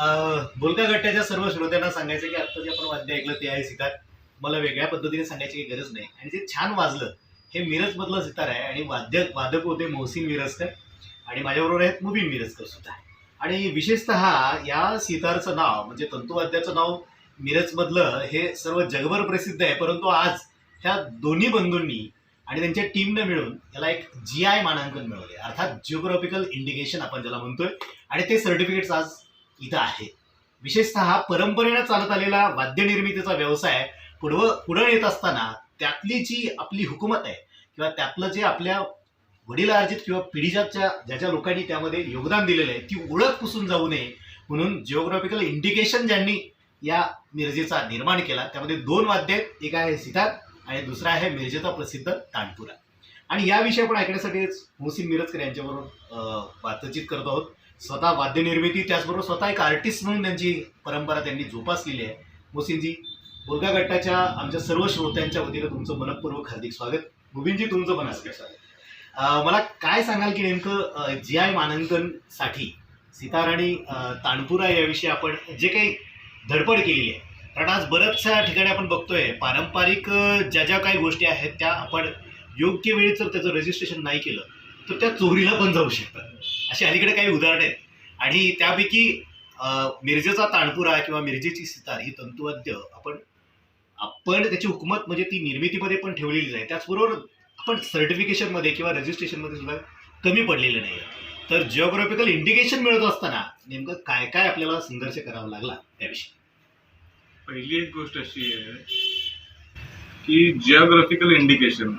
बोलका गट्ट्याच्या सर्व श्रोत्यांना सांगायचं की आता जे आपण वाद्य ऐकलं ते आहे सितार. मला वेगळ्या पद्धतीने सांगायची काही गरज नाही. आणि जे छान वाजलं हे मिरजमधलं सितार आहे आणि वाद्य वादक होते मोहसिन मिरजकर आणि माझ्याबरोबर आहेत मुबीन मिरजकर सुद्धा. आणि विशेषतः या सितारचं नाव म्हणजे तंतुवाद्याचं नाव मिरजमधलं हे सर्व जगभर प्रसिद्ध आहे. परंतु आज ह्या दोन्ही बंधूंनी आणि त्यांच्या टीमनं मिळून याला एक जी आय मानांकन मिळवले अर्थात जिओग्राफिकल इंडिकेशन आपण ज्याला म्हणतोय. आणि ते सर्टिफिकेट्स आज इथं आहे. विशेषतः परंपरेनं चालत आलेला वाद्य निर्मितीचा व्यवसाय पुढव पुढं येत असताना त्यातली जी आपली हुकूमत आहे किंवा त्यातलं जे आपल्या वडिलार्जित किंवा पिढीजातच्या ज्या ज्या लोकांनी त्यामध्ये योगदान दिलेलं आहे ती ओळख पुसून जाऊ नये म्हणून जिओग्राफिकल इंडिकेशन ज्यांनी या मिरजेचा निर्माण केला त्यामध्ये दोन वाद्य आहेत. एक आहे सितार आणि दुसरा आहे मिरजेचा प्रसिद्ध तानपुरा. आणि याविषयी आपण ऐकण्यासाठीच मोहसिन मिरजकर यांच्याबरोबर बातचीत करत आहोत. स्वतः वाद्यनिर्मिती त्याचबरोबर स्वतः एक आर्टिस्ट म्हणून त्यांची परंपरा त्यांनी जोपासलेली आहे. मोसिनजी बोलगा गट्टाच्या आमच्या सर्व श्रोत्यांच्या वतीनं तुमचं मनपूर्वक हार्दिक स्वागत. मुबीनजी तुमचं पण हार्दिक स्वागत. मला काय सांगाल की नेमकं जी आय मानांकनसाठी सीताराणी तानपुरा याविषयी आपण जे काही धडपड केलेली आहे कारण आज बऱ्याचशा ठिकाणी आपण बघतोय पारंपरिक ज्या ज्या काही गोष्टी आहेत त्या आपण योग्य वेळी जर त्याचं रजिस्ट्रेशन नाही केलं तर त्या चोरीला पण जाऊ शकतात. अशी अलीकडे काही उदाहरणं आहेत. आणि त्यापैकी मिरजेचा ताणपुरा किंवा मिरजेची सितार ही तंतुवाद्य आपण आपण त्याची हुकूमत म्हणजे ती निर्मितीमध्ये पण ठेवलेलीच आहे. त्याचबरोबर आपण सर्टिफिकेशनमध्ये किंवा रजिस्ट्रेशनमध्ये सुद्धा कमी पडलेलं नाही तर जिओग्राफिकल इंडिकेशन मिळत असताना नेमकं काय काय आपल्याला संघर्ष करावा लागला त्याविषयी? पहिली एक गोष्ट अशी आहे की जिओग्राफिकल इंडिकेशन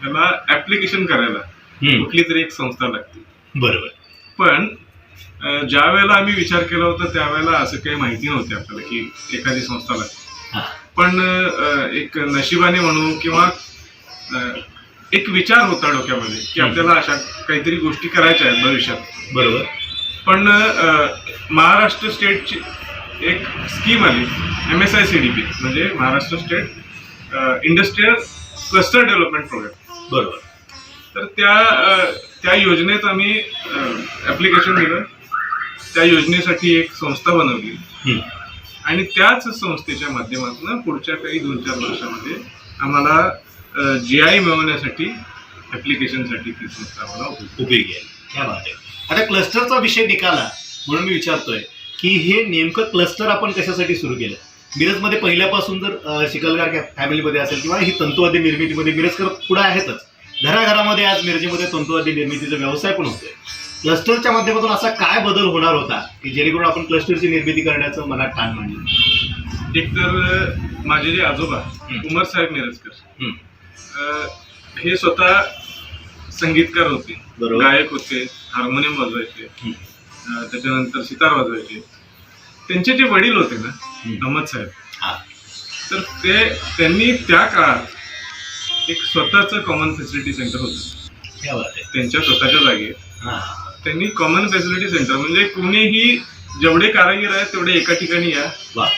ह्याला ऍप्लिकेशन करायला कुठली तरी एक संस्था लागते. बरोबर. पण ज्या वेळेला आम्ही विचार केला होता त्यावेळेला असं काही माहिती नव्हती आपल्याला की एखादी संस्था लागते. पण एक नशिबाने म्हणू किंवा एक विचार होता डोक्यामध्ये की. आपल्याला अशा काहीतरी गोष्टी करायच्या आहेत भविष्यात. बरोबर. पण महाराष्ट्र स्टेटची एक स्कीम आली M S I C D P म्हणजे Maharashtra state industrial cluster development programme. बरोबर. तर त्या त्या योजनेत आम्ही ॲप्लिकेशन दिलं. त्या योजनेसाठी एक संस्था बनवली. आणि त्याच संस्थेच्या माध्यमातून पुढच्या काही दोन चार वर्षामध्ये आम्हाला जी आय मिळवण्यासाठी ॲप्लिकेशनसाठी ती संस्था आम्हाला उपयोगी आहे आहे. आता क्लस्टरचा विषय निघाला म्हणून मी विचारतोय की हे नेमकं क्लस्टर आपण कशासाठी सुरू केलं? मिरजमध्ये पहिल्यापासून जर शिकलगार फॅमिलीमध्ये असेल किंवा ही तंतुवाद्य निर्मितीमध्ये मिरजकर पुढे आहेतच. घराघरामध्ये आज मिरजेमध्ये तंतुवाद्य निर्मितीचा व्यवसाय पण होतोय. क्लस्टरच्या माध्यमातून असा काय बदल होणार होता की जेणेकरून आपण क्लस्टरची निर्मिती करण्याचं मनात ठाण मांडलं? एकतर अ, माझे जे आजोबा. उमर साहेब मिरजकर हे स्वतः संगीतकार होते बरोबर. गायक होते हार्मोनियम वाजवायचे त्याच्यानंतर सितार वाजवायचे. त्यांचे जे वडील होते ना. अहमद साहेब हा. तर ते त्यांनी त्या काळात एक स्वतःचं कॉमन फॅसिलिटी सेंटर होतं. क्या बात आहे. त्यांच्या स्वतःच्या जागेत हा. त्यांनी कॉमन फॅसिलिटी सेंटर म्हणजे कोणीही जेवढे कारागीर आहेत तेवढे एका ठिकाणी या. वा.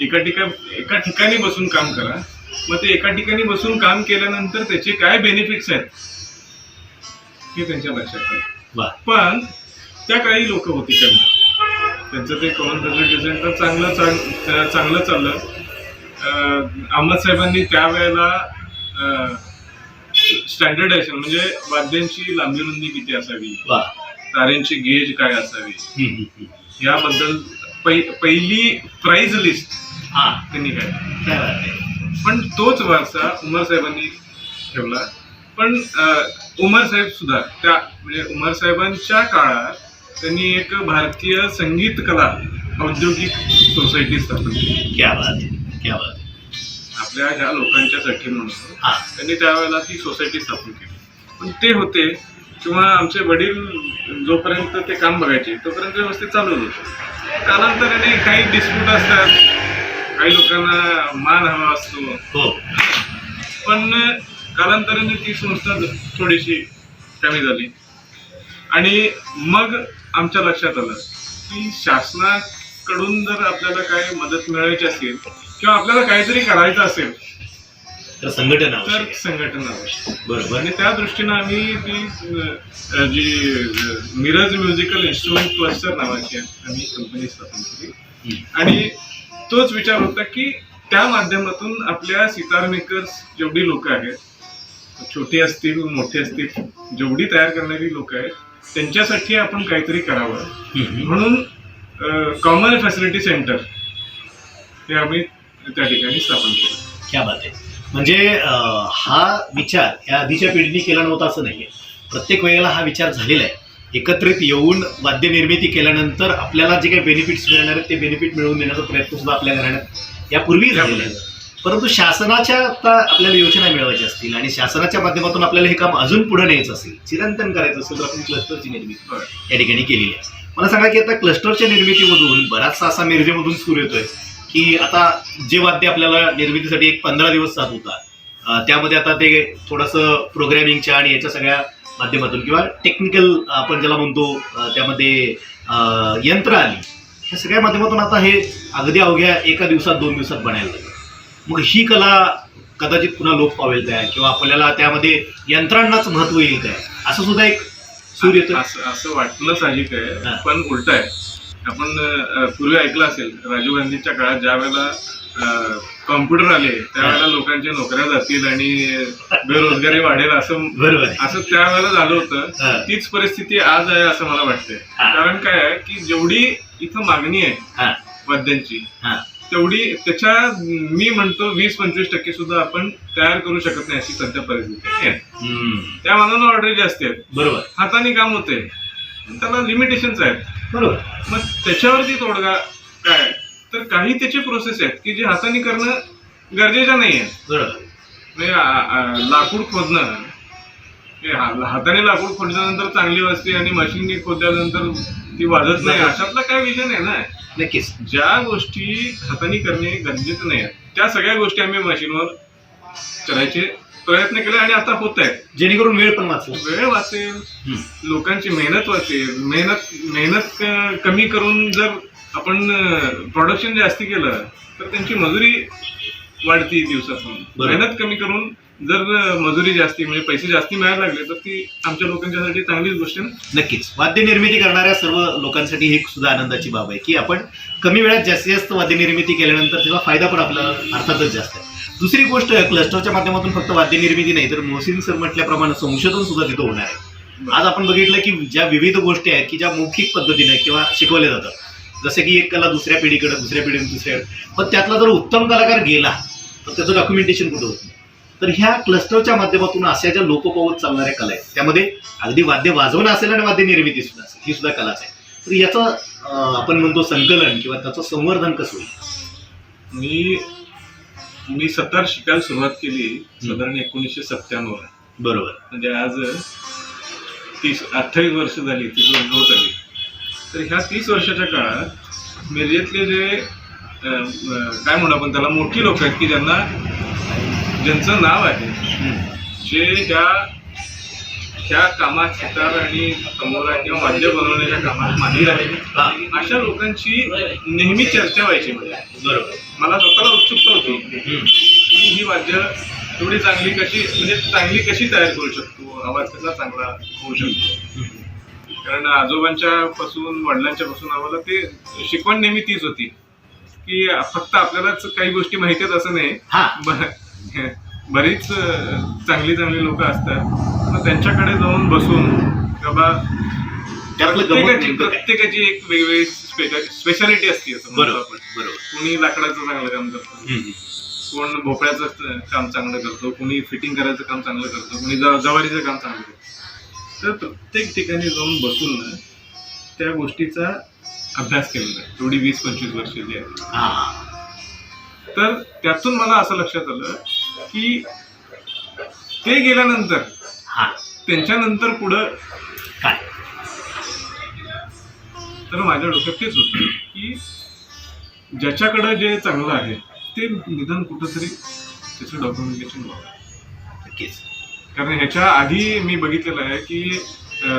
एका ठिकाणी एका ठिकाणी बसून काम करा. मग ते एका ठिकाणी बसून काम केल्यानंतर त्याचे काय बेनिफिट्स आहेत हे त्यांच्या लक्षात पण त्या काही लोक होती त्यांना. त्यांचं ते कॉमन फॅसिलिटी सेंटर चांगलं चांग चांगलं चाललं. अहमद साहेबांनी त्यावेळेला स्टँडर्डायझेशन म्हणजे वाद्यांची लांबी रुंदी किती असावी? तारेंची गेज काय असावी. याबद्दल पहि पहिली प्राइज लिस्ट हा. त्यांनी काय पण तोच वारसा उमर साहेबांनी ठेवला. पण उमर साहेब सुद्धा त्या म्हणजे उमर साहेबांच्या काळात त्यांनी एक भारतीय संगीत कला औद्योगिक सोसायटी स्थापन केली. क्या बात क्या बात. आपल्या ह्या लोकांच्यासाठी म्हणून. त्यांनी त्यावेळेला ती सोसायटी स्थापन केली. पण ते होते किंवा आमचे वडील जोपर्यंत ते काम बघायचे तोपर्यंत व्यवस्थित चालू होतं. कालांतराने काही डिस्प्यूट असतात. काही लोकांना मान हवा असतो. हो. पण कालांतराने ती संस्था थोडीशी कमी झाली. आणि मग आमच्या लक्षात आलं की शासनाकडून जर आपल्याला काही मदत मिळवायची असेल किंवा आपल्याला काहीतरी करायचं असेल तर संघटना तर आवश्यक आहे. संघटना आवश्यक बरोबर आणि त्या दृष्टीनं आम्ही ती अ, जी अ, मिरज म्युझिकल इन्स्ट्रुमेंट क्लस्टर नावाची आहे, आम्ही कंपनी स्थापन केली. आणि तोच विचार होता की त्या माध्यमातून आपल्या सितार मेकर्स जेवढी लोक आहेत छोटी असतील मोठी असतील जेवढी तयार करणारी लोक आहेत त्यांच्यासाठी आपण काहीतरी करावं. म्हणून कॉमन फॅसिलिटी सेंटर हे आम्ही त्या ठिकाणी स्थापन केलं. क्या बात आहे. म्हणजे हा विचार या आधीच्या पिढीने केला नव्हता असं नाहीये. प्रत्येक वेळेला हा विचार झालेला आहे. एकत्रित येऊन वाद्य निर्मिती केल्यानंतर आपल्याला जे काही बेनिफिट्स मिळणार आहेत ते बेनिफिट मिळवून देण्याचा प्रयत्न सुद्धा आपल्या घराण्यात यापूर्वी झालेला आहे. परंतु शासनाच्या आता आपल्याला योजना मिळवायच्या असतील आणि शासनाच्या माध्यमातून आपल्याला हे काम अजून पुढे न्यायचं असेल चिरंतन करायचं असेल तर आपण क्लस्टरची निर्मिती. या ठिकाणी केलेली आहे. मला सांगा की आता क्लस्टरच्या निर्मितीमधून बराचसा असा मिरजेमधून सूर येतोय. की आता जे वाद्य आपल्याला निर्मितीसाठी एक पंधरा दिवस जात होता त्यामध्ये आता ते थोडंसं प्रोग्रॅमिंगच्या आणि याच्या सगळ्या माध्यमातून किंवा टेक्निकल आपण ज्याला म्हणतो त्यामध्ये यंत्र आली या सगळ्या माध्यमातून आता हे अगदी अवघ्या एका दिवसात दोन दिवसात बनायला लागलं. मग ही कला कदाचित पुन्हा लोप पावेल काय? किंवा आपल्याला त्यामध्ये यंत्रांनाच महत्त्व येईल काय? असं सुद्धा एक सूर येतो असं असं वाटणं साहजिक. आहे पण उलट आहे. आपण पूर्वी ऐकलं असेल राजीव गांधीच्या काळात ज्या वेळेला कॉम्प्युटर आले त्यावेळेला लोकांच्या नोकऱ्या जातील आणि बेरोजगारी वाढेल असं असं त्यावेळेला झालं होतं. तीच परिस्थिती आज आहे असं मला वाटतंय. कारण काय आहे की जेवढी इथं मागणी आहे वाद्यांची तेवढी त्याच्या मी म्हणतो वीस पंचवीस टक्के सुद्धा आपण तयार करू शकत नाही अशी सध्या परिस्थिती आहे. त्या मानानं ऑर्डर जास्त आहेत. बरोबर. हाताने काम होते त्याला लिमिटेशन्स आहेत. बरोबर. मग त्याच्यावरती तोडगा काय? तर काही त्याचे प्रोसेस आहेत की जे हाताने करणं गरजेच्या नाही बरोबर. म्हणजे लाकूड खोदणं. हे हा- हाताने लाकूड खोदल्यानंतर चांगली वाजते आणि मशीनने खोदल्यानंतर ती वाजत नाही अशातला काय विजन आहे ना? नक्कीच. ज्या गोष्टी हाताने करणे गरजेचं नाही आहे त्या सगळ्या गोष्टी आम्ही मशीनवर करायचे प्रयत्न केले आणि आता होत आहेत जेणेकरून वेळ पण वाचला. वेळ वाचेल. लोकांची मेहनत वाचेल. मेहनत मेहनत कमी करून जर आपण प्रोडक्शन जास्ती केलं तर त्यांची मजुरी वाढती दिवसातून. मेहनत कमी करून जर मजुरी जास्ती म्हणजे पैसे जास्ती मिळायला लागले तर ती आमच्या लोकांच्यासाठी चांगलीच गोष्ट आहे. नक्कीच. वाद्य निर्मिती करणाऱ्या सर्व लोकांसाठी ही सुद्धा आनंदाची बाब आहे की आपण कमी वेळात जास्तीत जास्त वाद्य निर्मिती केल्यानंतर त्याचा फायदा पण आपल्याला अर्थातच जास्त आहे. दुसरी गोष्ट क्लस्टरच्या माध्यमातून फक्त वाद्य निर्मिती नाही तर मोहसिन सर म्हटल्याप्रमाणे संशोधन सुद्धा तिथं होणार आहे. आज आपण बघितलं की ज्या विविध गोष्टी आहेत की ज्या मौखिक पद्धतीने किंवा शिकवल्या जातात. जसं की एक कला दुसऱ्या पिढीकडे दुसऱ्या पिढीने दुसऱ्या पण त्यातला जर उत्तम कलाकार गेला तर त्याचं डॉक्युमेंटेशन कुठं होत? तर ह्या क्लस्टरच्या माध्यमातून अशा ज्या लोकपावत चालणाऱ्या कला आहेत त्यामध्ये अगदी वाद्य वाजवणं असेल आणि वाद्य निर्मिती सुद्धा असेल ही सुद्धा कलाच आहे. तर याचं आपण म्हणतो संकलन किंवा त्याचं संवर्धन कसं होईल? मी मी सतार शिकायला सुरुवात केली साधारण एकोणीसशे सत्त्याण्णव बरोबर. म्हणजे आज तीस अठ्ठावीस वर्ष झाली ती होत आली. तर ह्या तीस वर्षाच्या काळात मिरजेतले जे काय म्हणू आपण त्याला मोठी लोक आहेत की ज्यांना ज्यांचं नाव आहे जे ह्या ह्या कामात सितार आणि तंबोरा किंवा वाद्य बनवण्याच्या कामात माहीर आहे. अशा लोकांची नेहमी चर्चा व्हायची म्हणजे बरोबर. मला स्वतःला उत्सुकता होती. की ही वाद्य एवढी चांगली कशी म्हणजे चांगली कशी तयार करू शकतो? आवाज कसा चांगला होऊ शकतो? कारण आजोबांच्या पासून वडिलांच्या पासून आम्हाला ते शिकवण नेहमी तीच होती की फक्त आपल्यालाच काही गोष्टी माहिती आहेत असं नाही. बरीच चांगली चांगली लोक असतात. त्यांच्याकडे जाऊन बसून बाबा त्यातलं प्रत्येकाची? प्रत्येकाची एक वेगवेगळी स्पेशालिटी असते असं म्हणतो बरोबर आपण. बरोबर. कोणी लाकडाचं चांगलं काम करतं. हम्म. कोण भोपळ्याचं काम चांगलं करतो कोणी फिटिंग करायचं काम चांगलं करतो कोणी ज- जवारीचं काम चांगलं करतो. तर प्रत्येक ठिकाणी जाऊन बसून ना त्या गोष्टीचा अभ्यास केलेला आहे. एवढी वीस पंचवीस वर्ष जी आहेत. हा हा. तर त्यातून मला असं लक्षात आलं की ते गेल्यानंतर हा. त्यांच्यानंतर पुढं काय? तर माझ्या डोक्यात तेच होतं की ज्याच्याकडं जे चांगलं आहे ते निदान कुठंतरी त्याचं डॉक्युमेंटेशन व्हावं नक्कीच. कारण ह्याच्या आधी मी बघितलेलं आहे की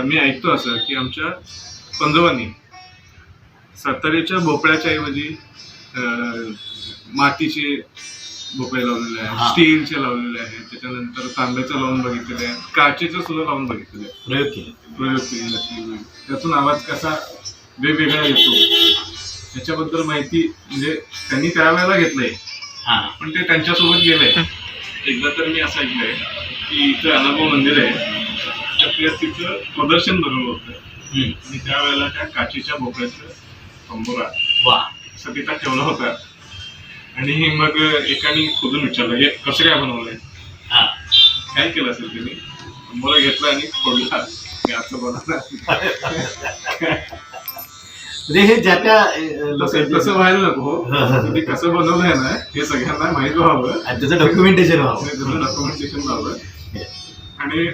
मी ऐकतो असं की आमच्या पंजोबांनी साताऱ्याच्या भोपळ्याच्या ऐवजी मातीचे भोपळे लावलेले. आहेत स्टीलचे लावलेले आहेत त्याच्यानंतर तांब्याचं लावून बघितलेले आहे काचेचं सुद्धा लावून बघितलेलं आहे. प्रयोग केले. प्रयोग आहे. त्यातून आवाज कसा वेगवेगळा येतो याच्याबद्दल माहिती म्हणजे त्यांनी त्यावेळेला घेतलंय. हा. पण ते त्यांच्यासोबत गेलंय एकदा तर मी असं ऐकलंय की इथं अनुभव मंदिर आहे. तर ते तिथं प्रदर्शन भरवलं होतं. आणि त्यावेळेला त्या काचीच्या भोपळ्याचं तंबोरा वा. असं तिथं ठेवला होता. आणि मग एकाने खोदून विचारलं हे कसं काय बनवलंय? हा. काय केलं असेल त्यांनी तंबोरा घेतला आणि फोडला. हे असं बनवलं म्हणजे हे ज्या त्या तसं व्हायला नको. ते कसं बनवलंय ना हे सगळ्यांना माहीत व्हावं. आणि त्याचं डॉक्युमेंटेशन व्हावं. त्याचं डॉक्युमेंटेशन व्हावं. आणि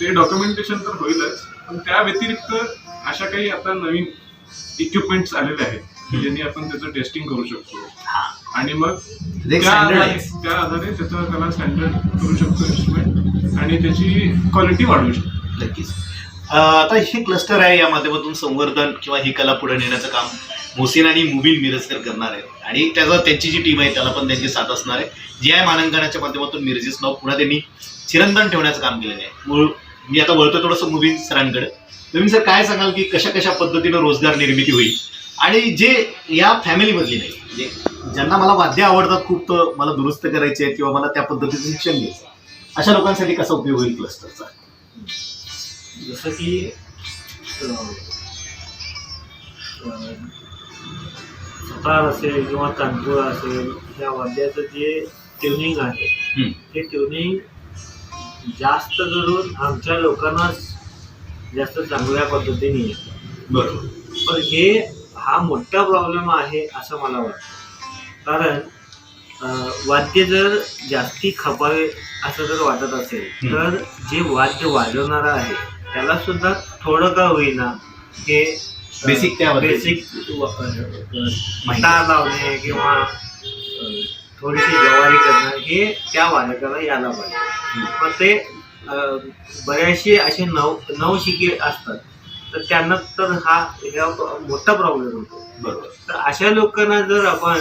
ते डॉक्युमेंटेशन तर होईलच पण त्या व्यतिरिक्त अशा काही आता नवीन इक्विपमेंट्स आलेले आहेत ज्यांनी आपण त्याचं टेस्टिंग करू शकतो. हा. आणि मग त्या आधारे आहे. त्या आधारे त्याचं त्याला स्टँडर्ड करू शकतो इन्स्ट्रुमेंट आणि त्याची क्वालिटी वाढवू शकतो. नक्कीच. आता हे क्लस्टर आहे या माध्यमातून संवर्धन किंवा ही कला पुढे नेण्याचं काम मोसिन आणि मुबीन मिरजकर करणार आहेत. आणि त्याचा त्यांची जी टीम आहे त्याला पण त्यांची साथ असणार आहे. जी आहे मानांकनाच्या माध्यमातून मिरजेच नाव पुन्हा त्यांनी चिरंतन ठेवण्याचं काम केलेलं आहे. मूळ मी आता वळतो थोडंसं मुबीन सरांकडे. नवीन सर काय सांगाल की कशा कशा पद्धतीनं रोजगार निर्मिती होईल? आणि जे या फॅमिलीमधली नाही म्हणजे ज्यांना मला वाद्य आवडतात खूप तर मला दुरुस्त करायचे आहेत किंवा मला त्या पद्धतीचं शिक्षण घ्यायचं अशा लोकांसाठी कसा उपयोग होईल क्लस्टरचा जसं की सतार असेल किंवा तानपूर असेल या वाद्याचं जे ट्युनिंग आहे. ते ट्युनिंग जास्त करून आमच्या लोकांनाच जास्त चांगल्या पद्धतीने येतं. बरोबर. पण हे हा मोठा प्रॉब्लेम आहे असं मला वाटतं. कारण वाद्य जर जास्ती खपावे असं जर वाटत असेल. तर जे वाद्य वाजवणारा आहे त्याला सुद्धा थोडं का होईना हे Basic त्या. बेसिक तार लावणे किंवा थोडीशी जवारी करणं हे त्या वादकाला यायला पाहिजे पण ते बऱ्याचशे असे नव नव शिके असतात तर त्यांना तर हा मोठा प्रॉब्लेम होतो बरोबर तर अशा लोकांना जर आपण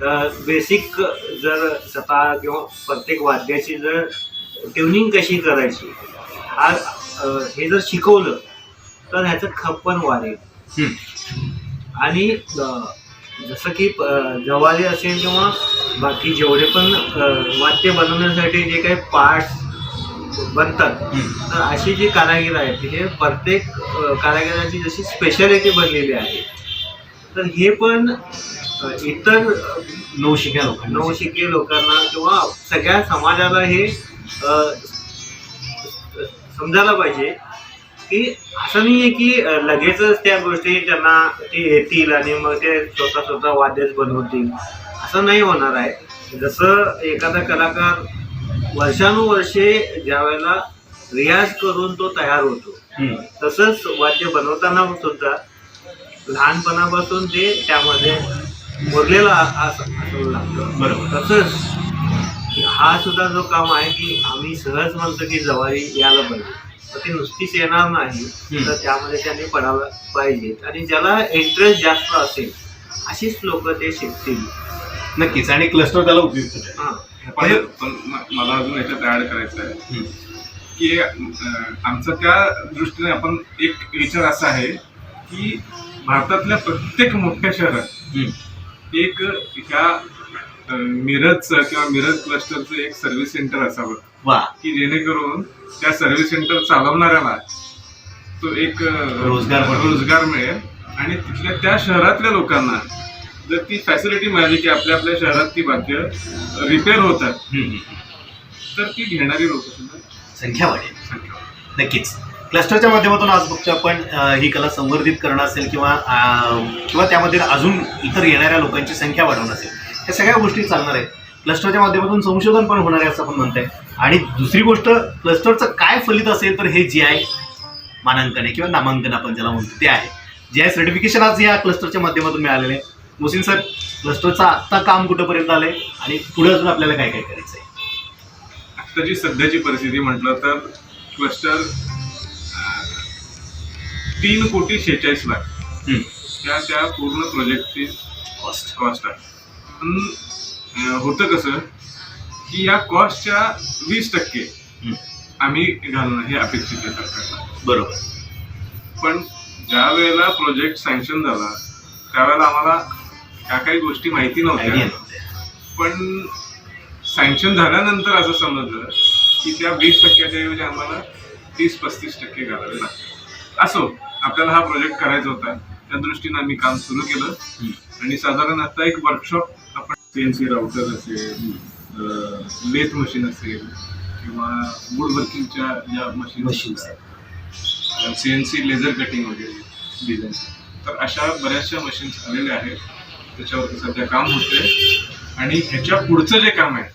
बेसिक जर सता किंवा प्रत्येक वाद्याची जर ट्युनिंग कशी करायची हा हे जर शिकवलं तर ह्याचं खप्पन वाढेल. आणि जसं की जवारी असेल किंवा बाकी जेवढे पण वाद्य बनवण्यासाठी जे काही पार्ट्स बनतात. तर अशी जी कारागीर आहेत हे प्रत्येक कारागिराची जशी स्पेशालिटी बनलेली आहे तर हे पण इतर नवशिक्या लोकांना. नवशिके लोकांना किंवा सगळ्या समाजाला हे समजायला पाहिजे की असं नाही आहे की लगेचच त्या गोष्टी त्यांना ते येतील आणि मग ते स्वतः स्वतः वाद्यच बनवतील. असं नाही होणार आहे. जसं एखादा कलाकार वर्षानुवर्षे ज्या वेळेला रियाज करून तो तयार होतो. तसंच वाद्य बनवताना सुद्धा लहानपणापासून ते त्यामध्ये मुरलेला बरोबर तसंच हा सुद्धा जो काम आहे की आम्ही सहज म्हणतो की जवारी यायला पाहिजे तर ती नुसतीच येणार नाही. तर त्यामध्ये त्यांनी पडायला पाहिजेत आणि ज्याला इंटरेस्ट जास्त असेल अशीच लोक ते शिकतील नक्कीच आणि क्लस्टर त्याला उपयुक्त आहे. हां पण पण म- मला अजून याच्यात ऍड करायचं आहे. की आमचा त्या दृष्टीने आपण एक विचार असा आहे की भारतातल्या प्रत्येक मोठ्या शहरात. एक ह्या मिरजचं किंवा मिरज क्लस्टरचं एक सर्व्हिस सेंटर असावं. वा. की जेणेकरून त्या सर्व्हिस सेंटर चालवणाऱ्याला तो एक रोजगार. रोजगार मिळेल. आणि तिथल्या त्या शहरातल्या लोकांना जर ती फॅसिलिटी मिळाली की आपल्या आपल्या शहरात ती वाद्य रिपेअर होतात. तर ती घेणारी लोक सुद्धा संख्या वाढेल. संख्या नक्कीच. क्लस्टरच्या माध्यमातून आज बघतो आपण ही कला संवर्धित करणं असेल किंवा किंवा त्यामध्ये अजून इतर येणाऱ्या लोकांची संख्या वाढवणं असेल या सगळ्या गोष्टी चालणार आहेत. क्लस्टरच्या माध्यमातून संशोधन पण होणार आहे असं आपण आहे आणि दुसरी गोष्ट क्लस्टरचं काय फलित असेल तर हे जी आय मानांकन आहे किंवा नामांकन आपण ज्याला म्हणतो ते आहे. जे आय सर्टिफिकेशन आज या क्लस्टरच्या माध्यमातून मिळालेलं आहे. मोसिन सर क्लस्टरचं आत्ता काम कुठंपर्यंत आलंय आणि पुढे अजून आपल्याला काय काय करायचं आहे आत्ताची सध्याची परिस्थिती म्हटलं तर क्लस्टर तीन कोटी शेहेचाळीस लाख. त्या त्या पूर्ण प्रोजेक्टची कॉस्ट कॉस्ट आहे. पण होतं कसं की या कॉस्टच्या वीस टक्के. आम्ही घालणं हे अपेक्षित आहे सरकारला. बरोबर. पण ज्या वेळेला प्रोजेक्ट सँक्शन झाला त्यावेळेला आम्हाला ह्या काही गोष्टी माहिती नव्हत्या. नव्हते पण सँक्शन झाल्यानंतर असं समजलं की त्या वीस टक्क्याच्या ऐवजी आम्हाला तीस पस्तीस टक्के घालावे लागतात असो. आपल्याला हा प्रोजेक्ट करायचा होता त्या दृष्टीनं आम्ही काम सुरू केलं. आणि साधारण आता एक वर्कशॉप आपण सीएनसी राउटर असेल लेथ मशीन असेल किंवा वूड वर्किंगच्या ज्या मशीन. सीएनसी लेझर कटिंग वगैरे डिझाईन तर अशा बऱ्याचशा मशीन्स आलेल्या आहेत त्याच्यावरती सध्या काम होते आणि ह्याच्या पुढचं जे काम आहे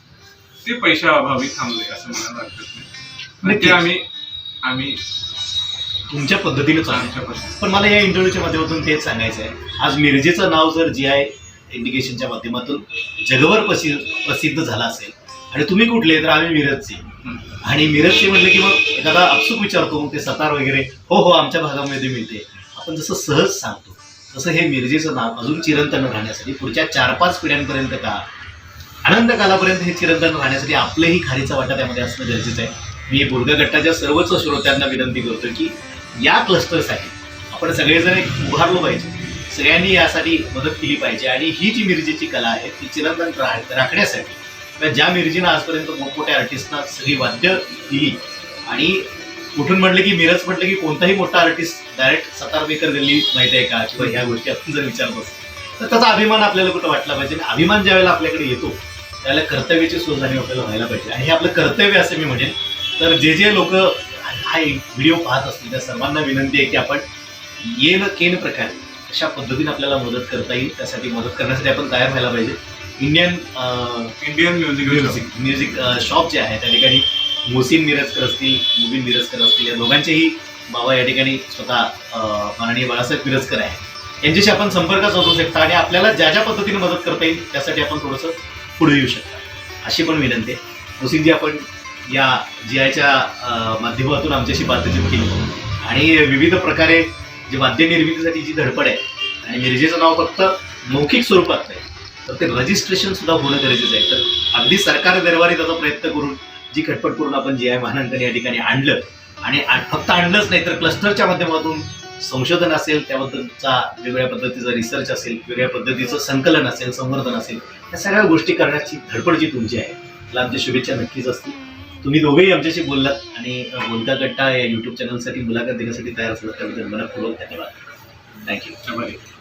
ते पैशाअभावी थांबले असं मला वाटत नाही ते. आम्ही आम्ही तुमच्या पद्धतीने चालू पण. मला या इंटरव्ह्यूच्या माध्यमातून तेच सांगायचं आहे आज मिरजेचं नाव जर जी आय इंडिकेशनच्या माध्यमातून जगभर प्रसिद्ध प्रसिद्ध झालं असेल आणि तुम्ही कुठले तर आम्ही मिरजचे. आणि मिरजचे म्हटलं की मग एखादा अपसुक विचारतो मग ते सतार वगैरे हो हो आमच्या भागामध्ये मिळते. आपण जसं सहज सांगतो तसं हे मिरजेचं नाव अजून चिरंतन राहण्यासाठी पुढच्या चार पाच पिढ्यांपर्यंत का? आनंद कालापर्यंत हे चिरंतन राहण्यासाठी आपलंही खारीचा वाटा त्यामध्ये असणं गरजेचं आहे. मी बोलगा गट्टाच्या सर्वच श्रोत्यांना विनंती करतो की या क्लस्टरसाठी आपण सगळेजण एक उभारलो पाहिजे. सगळ्यांनी यासाठी मदत केली पाहिजे. आणि ही जी मिरजेची कला आहे ती चिरंतन राह- राखण्यासाठी किंवा ज्या मिरजेनं आजपर्यंत मोठमोठ्या आर्टिस्टना सगळी वाद्य दिली आणि कुठून म्हटलं की मिरज म्हटलं की कोणताही मोठा आर्टिस्ट डायरेक्ट सतारबेकर दिली दिल्ली माहिती आहे का? किंवा ह्या गोष्टी आपण जर विचारत असतो तर त्याचा अभिमान आपल्याला कुठं वाटला पाहिजे? आणि अभिमान ज्या वेळेला आपल्याकडे येतो त्यावेळेला कर्तव्याची सोय आपल्याला व्हायला पाहिजे. आणि हे आपलं कर्तव्य असं मी म्हणेन. तर जे जे लोक हा व्हिडिओ पाहत असतील त्या सर्वांना विनंती आहे की आपण येन केन प्रकारे अशा पद्धतीने आपल्याला मदत करता येईल. त्यासाठी मदत करण्यासाठी आपण तयार व्हायला पाहिजे. Indian Indian music music music shop जे आहे त्या ठिकाणी मोहसिन मिरजकर असतील मुबीन मिरजकर असतील या दोघांचेही बाबा या ठिकाणी स्वतः माननीय बाळासाहेब मिरजकर आहे यांच्याशी आपण संपर्क साधू शकता आणि आपल्याला ज्या ज्या पद्धतीने मदत करता येईल त्यासाठी आपण थोडंसं पुढे येऊ शकता. अशी पण विनंती आहे. मोहसिनजी आपण या जी आयच्या माध्यमातून आमच्याशी बातचीत केली. आणि विविध प्रकारे जे वाद्य निर्मितीसाठी जी धडपड आहे आणि मिरजेचं नाव फक्त मौखिक स्वरूपात नाही तर ते रजिस्ट्रेशन सुद्धा होणं गरजेचं आहे. तर अगदी सरकार दरबारी त्याचा प्रयत्न करून जी खटपट करून आपण जी आय मानांकन या ठिकाणी आणलं आणि फक्त आणलंच नाही तर क्लस्टरच्या माध्यमातून संशोधन असेल त्याबद्दलचा वेगवेगळ्या पद्धतीचा रिसर्च असेल वेगळ्या पद्धतीचं संकलन असेल संवर्धन असेल या सगळ्या गोष्टी करण्याची धडपड जी तुमची आहे त्याला आमच्या शुभेच्छा नक्कीच असतील. तुम्ही दोघेही आमच्याशी बोललात आणि बोलता गट्टा या युट्यूब चॅनलसाठी मुलाखत देण्यासाठी तयार असलात त्याबद्दल मनपूर्वक धन्यवाद. थँक्यू